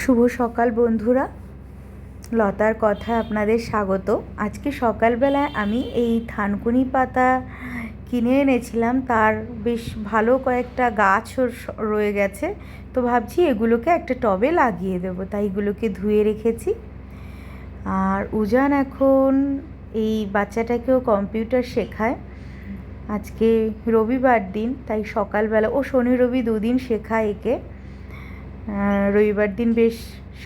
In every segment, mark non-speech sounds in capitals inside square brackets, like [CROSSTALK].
শুভ সকাল বন্ধুরা। লতার কথায় আপনাদের স্বাগত। আজকে সকালবেলায় আমি এই থানকুনি পাতা কিনে এনেছিলাম। তার বেশ ভালো কয়েকটা গাছও রয়ে গেছে। তো ভাবছি এগুলোকে একটা টবে লাগিয়ে দেবো। তাই এগুলোকে ধুয়ে রেখেছি। আর উজান এখন এই বাচ্চাটাকেও কম্পিউটার শেখায়। আজকে রবিবার দিন, তাই সকালবেলা, ও শনি রবি দুদিন শেখায় একে। রবিবার দিন বেশ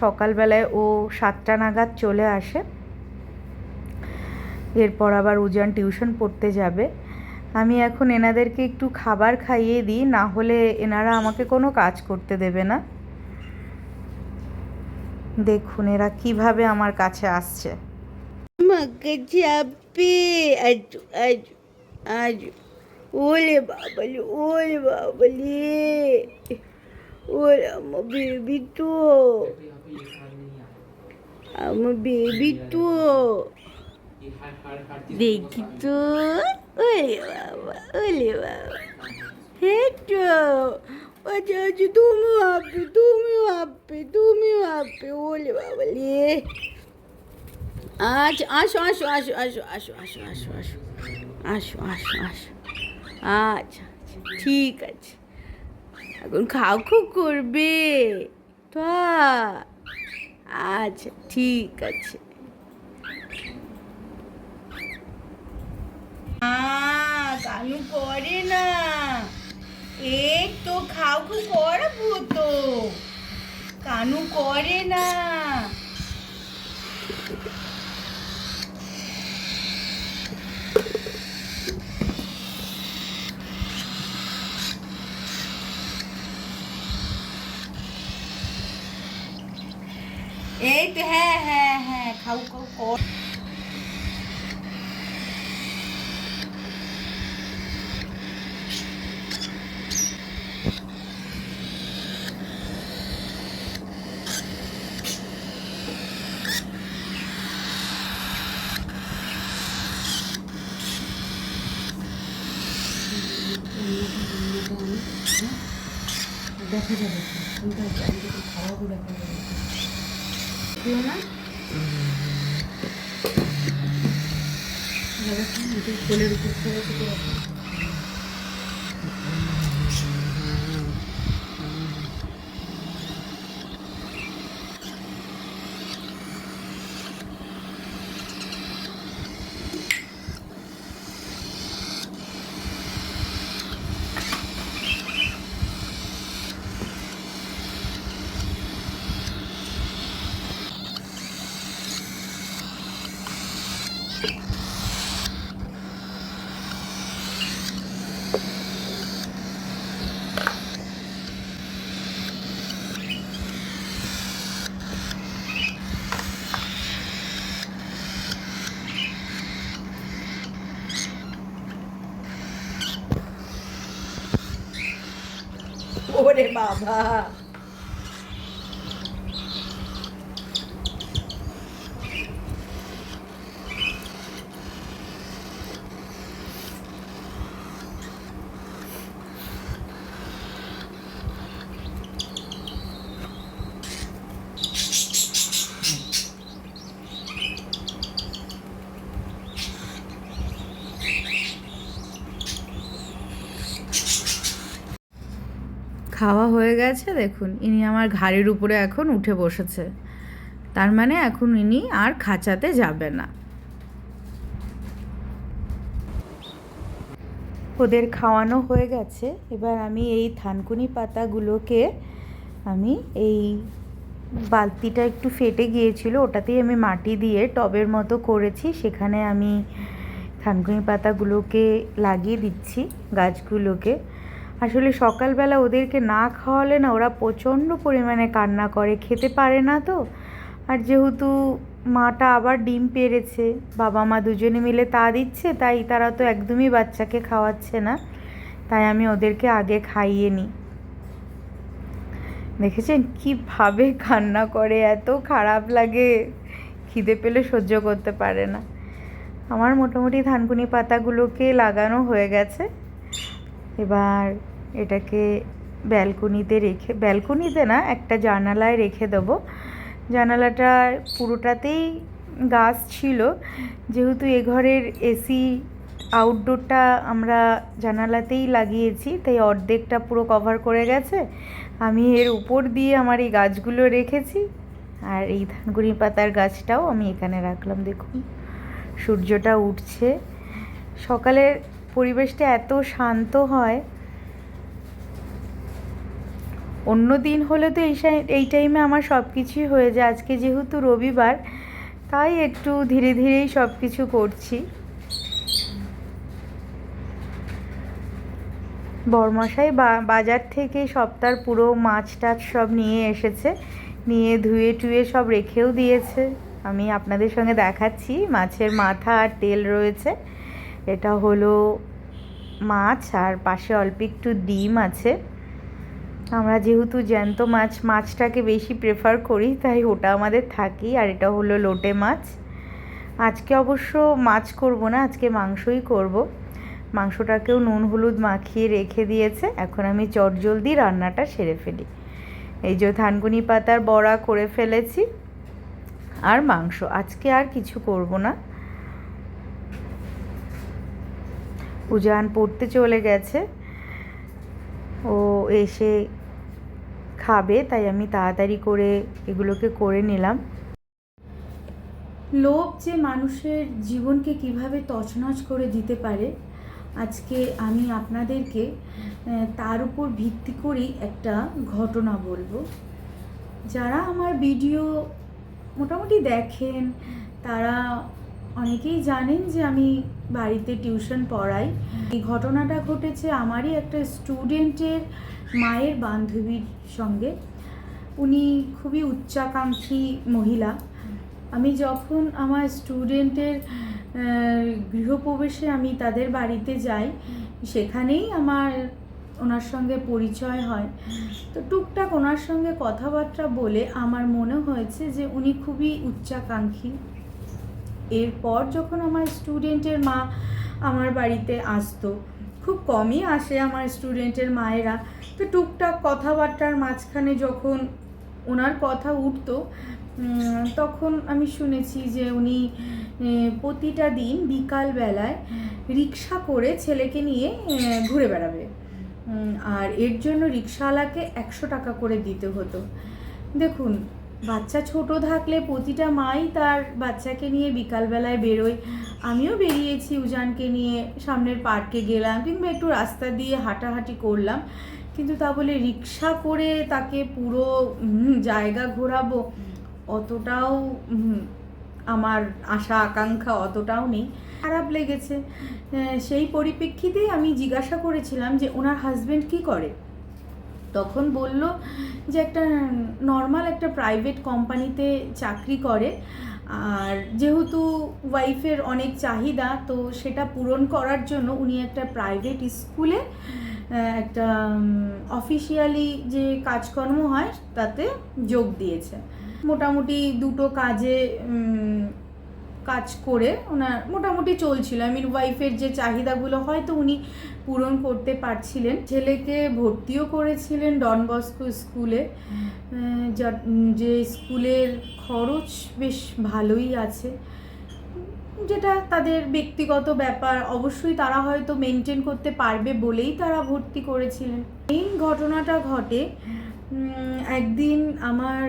সকালবেলায় ও সাতটা নাগাদ চলে আসে। এরপর আবার উজান টিউশন পড়তে যাবে। আমি এখন এনাদেরকে একটু খাবার খাইয়ে দিই, না হলে এনারা আমাকে কোনো কাজ করতে দেবে না। দেখুন এরা কীভাবে আমার কাছে আসছে। আমাকে চাপে আজ আজ আজ, ওলে বাবালে ওলে বাবালে। ওলে আমার বেবি তো। আমার বেবি তো। দেখি তো। ওলে বাবা ওলে বাবা। হ্যাঁ তো। আচ্ছা আচ্ছা তুমি ভাববে তুমি ভাববে তুমি ভাববে। ওলে বাবালে আচ্ছা আসো আসো আসো আসো আসো আসো আসো আসো। আসো আসো আসো। আচ্ছা আচ্ছা ঠিক আছে। এখন খাও, খুব করবে। তো আচ্ছা ঠিক আছে। কানু করে না। এই তো খাও, খুব করাবো তো। কানু করে না। একটু হ্যাঁ হ্যাঁ হ্যাঁ খাও খাও কর দেখা যাবে কিন্তু খাওয়াও দেখা যাবে দিও না। ফুলের উপর ওরে বাবা খাওয়া হয়ে গেছে, দেখুন, ইনি আমার ঘাড়ের উপরে এখন উঠে বসেছে। তার মানে এখন ইনি আর খাঁচাতে যাবে না। ওদের খাওয়ানো হয়ে গেছে। এবার আমি এই থানকুনি পাতাগুলোকে আমি এই বালতিটা একটু ফেটে গিয়েছিল, ওটাতেই আমি মাটি দিয়ে টবের মতো করেছি। সেখানে আমি থানকুনি পাতাগুলোকে লাগিয়ে দিচ্ছি, গাছগুলোকে। আসলে সকালবেলা ওদেরকে না খাওয়ালে না ওরা প্রচণ্ড পরিমাণে কান্না করে, খেতে পারে না তো। আর যেহেতু মাটা আবার ডিম পেড়েছে, বাবা মা দুজনে মিলে তা দিচ্ছে, তাই তারা তো একদমই বাচ্চাকে খাওয়াচ্ছে না। তাই আমি ওদেরকে আগে খাইয়ে নিই দেখেছেন? কীভাবে কান্না করে, এত খারাপ লাগে। খিদে পেলে সহ্য করতে পারে না। আমার মোটামুটি ধানকুনি পাতাগুলোকে লাগানো হয়ে গেছে। এবার এটাকে ব্যালকনিতে রেখে, ব্যালকনিতে না, একটা জানালায় রেখে দেবো। জানালাটা পুরোটাতেই গাছ ছিল। যেহেতু এ ঘরের এসি আউটডোরটা আমরা জানালাতেই লাগিয়েছি, তাই অর্ধেকটা পুরো কভার করে গেছে। আমি এর উপর দিয়ে আমার এই গাছগুলো রেখেছি, আর এই ধানকুনি পাতার গাছটাও আমি এখানে রাখলাম। দেখুন, সূর্যটা উঠছে। সকালের পরিবেশটা এত শান্ত হয়। অন্য দিন হলে তো এই এই টাইমে আমার সব কিছুই হয়ে যায়। আজকে যেহেতু রবিবার, তাই একটু ধীরে ধীরেই সব কিছু করছি। বরমশাই বাজার থেকে সপ্তাহ পুরো মাছ টাছ সব নিয়ে এসেছে। নিয়ে ধুয়ে টুয়ে সব রেখেও দিয়েছে। আমি আপনাদের সঙ্গে দেখাচ্ছি, মাছের মাথা আর তেল রয়েছে। এটা হলো মাছ আর পাশে অল্প একটু ডিম আছে। আমরা যেহেতু জ্যান্ত মাছ, মাছটাকে বেশি প্রেফার করি, তাই ওটা আমাদের থাকেই, আর এটা হলো লোটে মাছ। আজকে অবশ্য মাছ করব না, আজকে মাংসই করব। মাংসটাকেও নুন হলুদ মাখিয়ে রেখে দিয়েছে, এখন আমি চটজলদি রান্নাটা সেরে ফেলি। এই যে থানকুনি পাতার বড়া করে ফেলেছি, আর মাংস। আজকে আর কিছু করব না। উজান পড়তে চলে গেছে। ও এসে খাবে, তাই আমি তাড়াতাড়ি করে এগুলোকে করে নিলাম। লোভ যে মানুষের জীবনকে কীভাবে তছনছ করে দিতে পারে, আজকে আমি আপনাদেরকে তার উপর ভিত্তি করেই একটা ঘটনা বলব। যারা আমার ভিডিও মোটামুটি দেখেন, তারা অনেকেই জানেন যে আমি বাড়িতে টিউশন পড়াই। এই ঘটনাটা ঘটেছে আমারই একটা স্টুডেন্টের মায়ের বান্ধবীর সঙ্গে। উনি খুবই উচ্চাকাঙ্ক্ষী মহিলা। আমি যখন আমার স্টুডেন্টের গৃহপ্রবেশে আমি তাদের বাড়িতে যাই, সেখানেই আমার ওনার সঙ্গে পরিচয় হয়। তো টুকটাক ওনার সঙ্গে কথাবার্তা বলে আমার মনে হয়েছে যে উনি খুবই উচ্চাকাঙ্ক্ষী। এরপর যখন আমার স্টুডেন্টের মা আমার বাড়িতে আসতো, খুব কমই আসে আমার স্টুডেন্টের মায়েরা। তো টুকটাক কথাবার্তার মাঝখানে যখন ওনার কথা উঠতো তখন আমি শুনেছি যে উনি প্রতিটা দিন বিকালবেলায় রিক্সা করে ছেলেকে নিয়ে ঘুরে বেড়াবে। আর এর জন্য রিক্সাওয়ালাকে একশো টাকা করে দিতে হতো। দেখুন বাচ্চা ছোট থাকলে প্রতিটা মাই তার বাচ্চাকে নিয়ে বিকালবেলায় বেরোয়। আমিও বেরিয়েছি উজানকে নিয়ে, সামনের পার্কে গেলাম কিংবা একটু রাস্তা দিয়ে হাঁটাহাঁটি করলাম। কিন্তু তা বলে রিক্সা করে তাকে পুরো জায়গা ঘোরাবো অতটাও আমার আশা, আকাঙ্ক্ষা অতটাও নেই। খারাপ লেগেছে। সেই পরিপ্রেক্ষিতেই আমি জিজ্ঞাসা করেছিলাম যে ওনার হাজবেন্ড কি করে? তখন বলল যে একটা নর্মাল একটা প্রাইভেট কোম্পানিতে চাকরি করে। আর যেহেতু ওয়াইফের অনেক চাহিদা, তো সেটা পূরণ করার জন্য উনি একটা প্রাইভেট স্কুলে একটা অফিসিয়ালি যে কাজকর্ম হয়, তাতে যোগ দিয়েছে। মোটামুটি দুটো কাজে কাজ করে ওনার মোটামুটি চলছিল। আই মিন ওয়াইফের যে চাহিদাগুলো হয়তো উনি পূরণ করতে পারছিলেন। ছেলেকে ভর্তিও করেছিলেন ডন বস্কো স্কুলে যে স্কুলের খরচ বেশ ভালোই আছে। যেটা তাদের ব্যক্তিগত ব্যাপার। অবশ্যই তারা হয়তো মেনটেন করতে পারবে বলেই তারা ভর্তি করেছিলেন। এই ঘটনাটা ঘটে একদিন আমার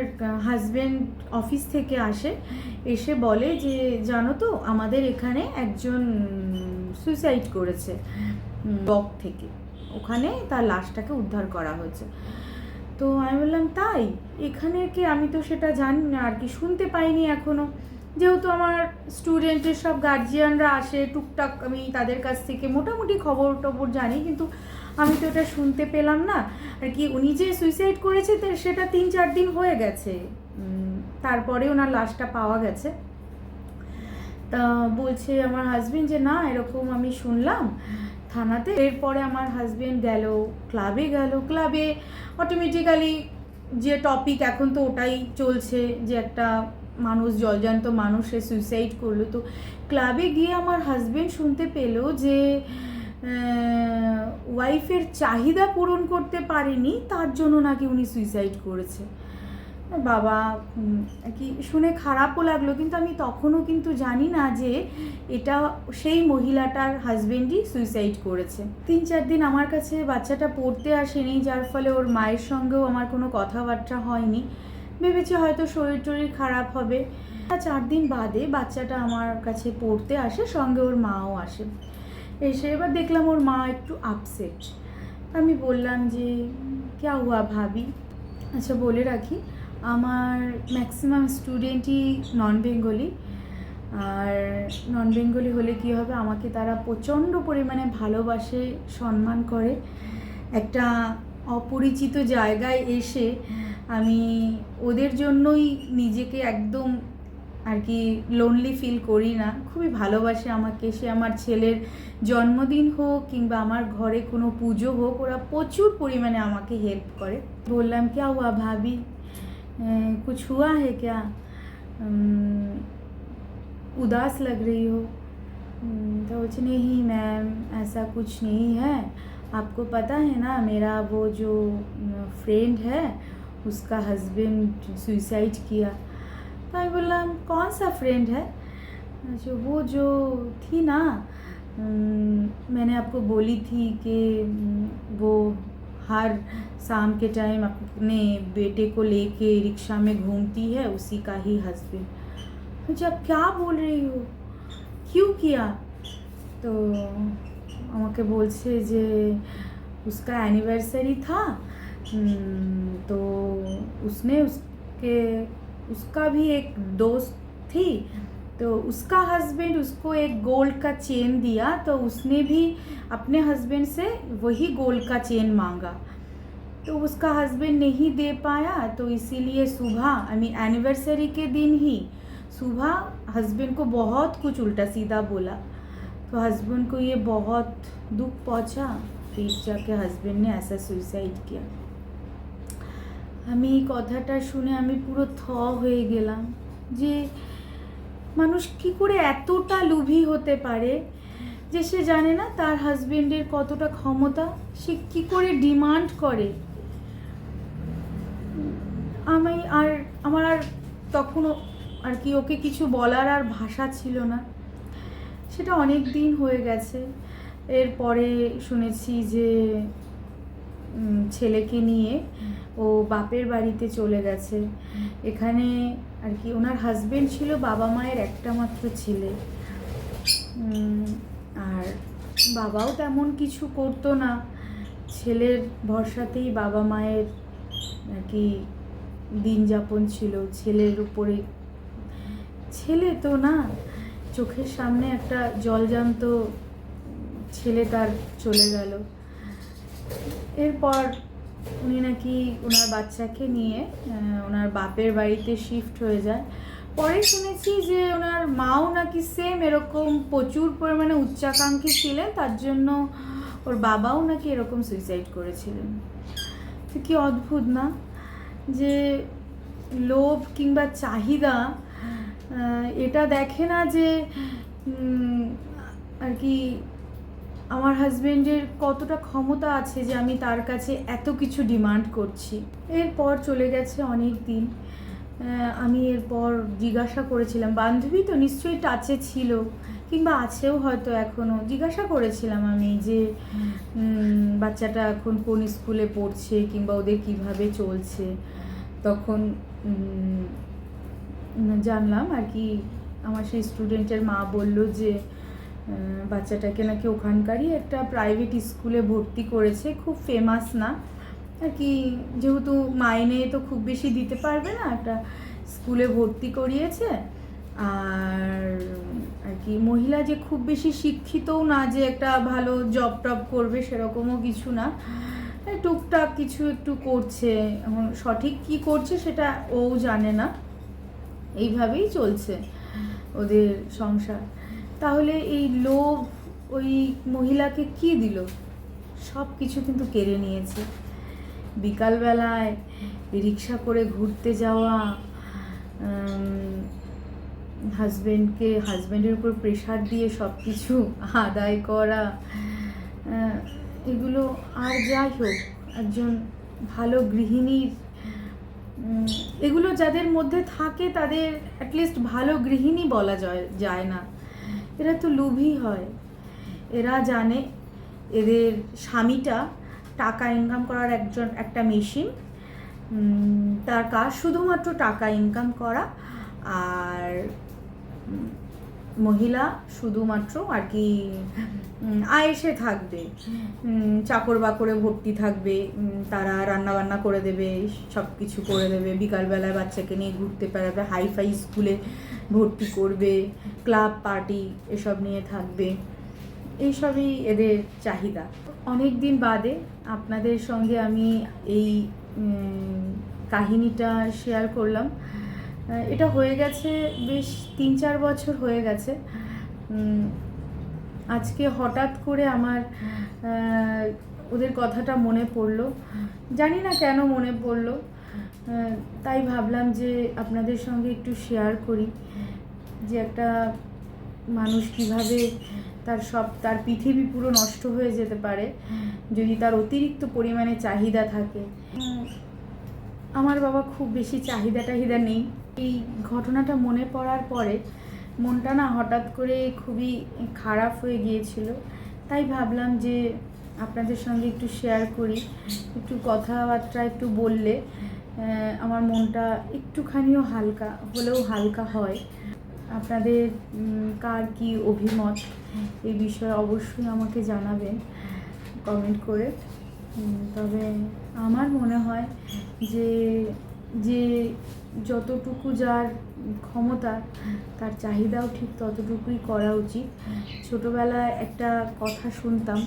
হাজব্যান্ড অফিস থেকে আসে, এসে বলে যে, জানো তো, আমাদের এখানে একজন সুইসাইড করেছে বক থেকে। ওখানে তার লাশটাকে উদ্ধার করা হয়েছে। তো আমি বললাম, তাই? এখানে কি? আমি তো সেটা জানি না, আর কি শুনতে পাইনি এখনও। যেহেতু আমার স্টুডেন্টের সব গার্জিয়ানরা আসে, টুকটাক আমি তাদের কাছ থেকে মোটামুটি খবর টবর জানি, কিন্তু আমি তো এটা শুনতে পেলাম না। আর কি, উনি যে সুইসাইড করেছে সেটা তিন চার দিন হয়ে গেছে। তারপরে ওনার লাশটা পাওয়া গেছে। তা বলছে আমার হাজবেন্ড যে, না, এরকম আমি শুনলাম থানাতে। এরপরে আমার হাজবেন্ড গেল ক্লাবে গেল। ক্লাবে অটোমেটিক্যালি যে টপিক এখন তো ওটাই চলছে, যে একটা মানুষ, জলজান্ত মানুষ সে সুইসাইড করল। তো ক্লাবে গিয়ে আমার হাজবেন্ড শুনতে পেল যে ওয়াইফের চাহিদা পূরণ করতে পারেনি, তার জন্য নাকি উনি সুইসাইড করেছে। বাবা কি শুনে খারাপও লাগল, কিন্তু আমি তখনও কিন্তু জানি না যে এটা সেই মহিলাটার হাজবেন্ডই সুইসাইড করেছে। তিন চার দিন আমার কাছে বাচ্চাটা পড়তে আসেনি, যার ফলে ওর মায়ের সঙ্গেও আমার কোনো কথাবার্তা হয়নি। ভেবেছি হয়তো শরীর টরীর খারাপ হবে। চার দিন বাদে বাচ্চাটা আমার কাছে পড়তে আসে, সঙ্গে ওর মাও আসে। এসে এবার দেখলাম ওর মা একটু আপসেট আমি বললাম যে, ক্যা হুয়া ভাবি? আচ্ছা বলে রাখি, আমার ম্যাক্সিমাম স্টুডেন্টই নন বেঙ্গলি আর নন বেঙ্গলি হলে কী হবে? আমাকে তারা প্রচণ্ড পরিমাণে ভালোবাসে, সম্মান করে। একটা অপরিচিত জায়গায় এসে আমি ওদের জন্যই নিজেকে একদম আর কি লোনলি ফিল করি না খুবই ভালোবাসে আমাকে সে আমার ছেলের জন্মদিন হোক কিংবা আমার ঘরে কোনো পুজো হোক ওরা প্রচুর পরিমাণে আমাকে হেল্প করে বললাম ক্যা হুয়া ভাবি কুছ হুয়া হে ক্যা उदास लग रही हो तो कुछ नहीं मैम ऐसा कुछ नहीं है आपको पता है ना मेरा वो जो फ्रेंड है उसका हस्बैंड सुइसाइड किया तो मैं बोललाम कौन सा फ्रेंड है जो वो जो थी ना अम, मैंने आपको बोली थी कि अम, वो हर शाम के टाइम अपने बेटे को लेके रिक्शा में घूमती है उसी का ही हस्बैंड मुझे आप क्या बोल रही हो क्यों किया তো আমাকে বলছে যে उसका एनिवर्सरी था हम्म, तो उसने उसके उसका भी एक दोस्त थी तो उसका हस्बैंड उसको एक गोल्ड का चेन दिया तो उसने भी अपने हस्बैंड से वही गोल्ड का चेन मांगा। तो उसका हस्बैंड नहीं दे पाया तो इसीलिए सुबह आई मीन एनिवर्सरी के दिन ही सुबह हस्बैंड को बहुत कुछ उल्टा सीधा बोला। तो हस्बैंड को ये बहुत दुख पहुँचा फिर जाके हस्बैंड ने ऐसा सुसाइड किया। আমি এই কথাটা শুনে আমি পুরো থ হয়ে গেলাম যে মানুষ কি করে এতটা লুভি হতে পারে যে সে জানে না তার হাজবেন্ডের কতটা ক্ষমতা, সে কি করে ডিমান্ড করে। আমি আর, আমার আর তখনও আর কি ওকে কিছু বলার আর ভাষা ছিল না। সেটা অনেক দিন হয়ে গেছে। এরপরে শুনেছি যে ছেলেকে নিয়ে ও বাপের বাড়িতে চলে গেছে। এখানে আর কি ওনার হাজবেন্ড ছিল, বাবা মায়ের একটা মাত্র ছেলে। আর বাবাও তেমন কিছু করতো না। ছেলের ভরসাতেই বাবা মায়ের আর কি দিন যাপন ছিল। ছেলের উপরে, ছেলে তো না, চোখের সামনে একটা জলজান্ত ছেলে তার চলে গেল। এরপর উনি নাকি ওনার বাচ্চাকে নিয়ে ওনার বাপের বাড়িতে শিফট হয়ে যায়। পরে শুনেছি যে ওনার মাও নাকি সেম এরকম প্রচুর পরিমাণে উচ্চাকাঙ্ক্ষী ছিলেন, তার জন্য ওর বাবাও নাকি এরকম সুইসাইড করেছিলেন। তো কি অদ্ভুত না? যে লোভ কিংবা চাহিদা এটা দেখে না যে আর কি আমার হাজবেন্ডের কতটা ক্ষমতা আছে যে আমি তার কাছে এত কিছু ডিমান্ড করছি। এরপর চলে গেছে অনেক দিন। আমি এরপর জিজ্ঞাসা করেছিলাম, বান্ধবী তো নিশ্চয়ই টাচে ছিল, কিংবা আছেও হয়তো এখনও জিজ্ঞাসা করেছিলাম আমি যে বাচ্চাটা এখন কোন স্কুলে পড়ছে, কিংবা ওদের কীভাবে চলছে। তখন জানলাম আর কি, আমার সেই স্টুডেন্টের মা বলল যে বাচ্চাটাকে নাকি ওখানকারই একটা প্রাইভেট স্কুলে ভর্তি করেছে, খুব ফেমাস না। আর কি, যেহেতু মাইনে তো খুব বেশি দিতে পারবে না, একটা স্কুলে ভর্তি করিয়েছে। আর আর কি, মহিলা যে খুব বেশি শিক্ষিতও না, যে একটা ভালো জব টব করবে সেরকমও কিছু না। টুকটাক কিছু একটু করছে। এখন সঠিক কি করছে সেটা ও জানে না। এইভাবেই চলছে ওদের সংসার। তাহলে এই লোভ ওই মহিলাকে কি দিল? সব কিছু কিন্তু কেড়ে নিয়েছে। বিকালবেলায় রিক্সা করে ঘুরতে যাওয়া হাজবেন্ডকে হাজবেন্ডের উপর প্রেশার দিয়ে সব কিছু আদায় করা এগুলো আর যাই হোক, একজন ভালো গৃহিণীর এগুলো যাদের মধ্যে থাকে তাদের অ্যাটলিস্ট ভালো গৃহিণী বলা যায় যায় না। এরা তো লোভী হয়। এরা জানে এদের স্বামীটা টাকা ইনকাম করার একজন, একটা মেশিন তার কাজ শুধুমাত্র টাকা ইনকাম করা আর মহিলা শুধুমাত্র আর কি আয়েসে থাকবে। চাকর বাকরে ভর্তি থাকবে তারা রান্না বান্না করে দেবে সব কিছু করে দেবে, বিকালবেলায় বাচ্চাকে নিয়ে ঘুরতে বেড়াবে, হাইফাই স্কুলে ভর্তি করবে ক্লাব, পার্টি এসব নিয়ে থাকবে। এইসবই এদের চাহিদা। অনেক দিন বাদে আপনাদের সঙ্গে আমি এই কাহিনীটা শেয়ার করলাম। এটা হয়ে গেছে বেশ তিন চার বছর হয়ে গেছে। আজকে হঠাৎ করে আমার ওদের কথাটা মনে পড়ল। জানি না কেন মনে পড়ল। তাই ভাবলাম যে আপনাদের সঙ্গে একটু শেয়ার করি। যে একটা মানুষ কীভাবে তার সব, তার পৃথিবী পুরো নষ্ট হয়ে যেতে পারে, যদি তার অতিরিক্ত পরিমাণে চাহিদা থাকে। আমার বাবা খুব বেশি চাহিদা টাহিদা নেই। এই ঘটনাটা মনে পড়ার পরে মনটা না হঠাৎ করে খুবই খারাপ হয়ে গিয়েছিল। তাই ভাবলাম যে আপনাদের সঙ্গে একটু শেয়ার করি, একটু কথাবার্তা একটু বললে আমার মনটা একটুখানিও হালকা, হলেও হালকা হয়। আপনাদের কার কি অভিমত? এই বিষয়ে অবশ্যই আমাকে জানাবেন কমেন্ট করে। তবে আমার মনে হয় যে যে যতটুকু যার ক্ষমতা, তার চাহিদাও ঠিক ততটুকুই করা উচিত। ছোটোবেলায় একটা কথা শুনতাম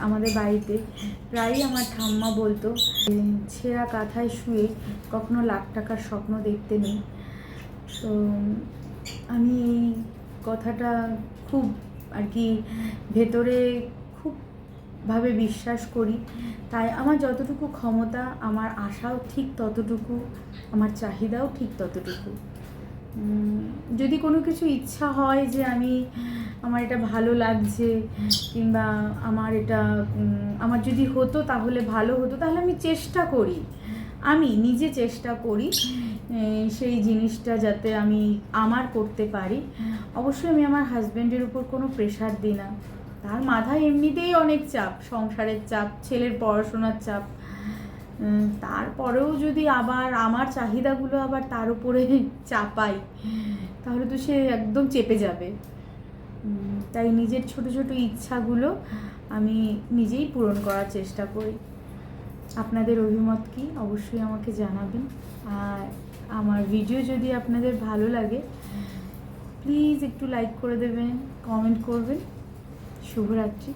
আমাদের বাড়িতে। প্রায়ই আমার ঠাম্মা বলতো ছেঁড়া কাঁথায় শুয়ে কখনো লাখ টাকার স্বপ্ন দেখতে নেই। তো আমি এই কথাটা খুব আর কি ভেতরে খুব ভাবে বিশ্বাস করি। তাই আমার যতটুকু ক্ষমতা, আমার আশাও ঠিক ততটুকু, আমার চাহিদাও ঠিক ততটুকু। যদি কোনো কিছু ইচ্ছা হয় যে আমি আমার এটা ভালো লাগছে কিংবা আমার এটা আমার যদি হতো তাহলে ভালো হতো, তাহলে আমি চেষ্টা করি। আমি নিজে চেষ্টা করি সেই জিনিসটা যাতে আমি আমার করতে পারি। অবশ্যই আমি আমার হাজব্যান্ডের উপর কোনো প্রেশার দিই না। তার মাথায় এমনিতেই অনেক চাপ সংসারের চাপ ছেলের পড়াশোনার চাপ। তারপরেও যদি আবার আমার চাহিদাগুলো আবার তার উপরে [LAUGHS] চাপাই তাহলে তো সে একদম চেপে যাবে। তাই নিজের ছোট ছোট ইচ্ছাগুলো আমি নিজেই পূরণ করার চেষ্টা করি। আপনাদের অভিমত কি? অবশ্যই আমাকে জানাবেন। আর আমার ভিডিও যদি আপনাদের ভালো লাগে প্লিজ একটু লাইক করে দেবেন কমেন্ট করবেন। শুভরাত্রি।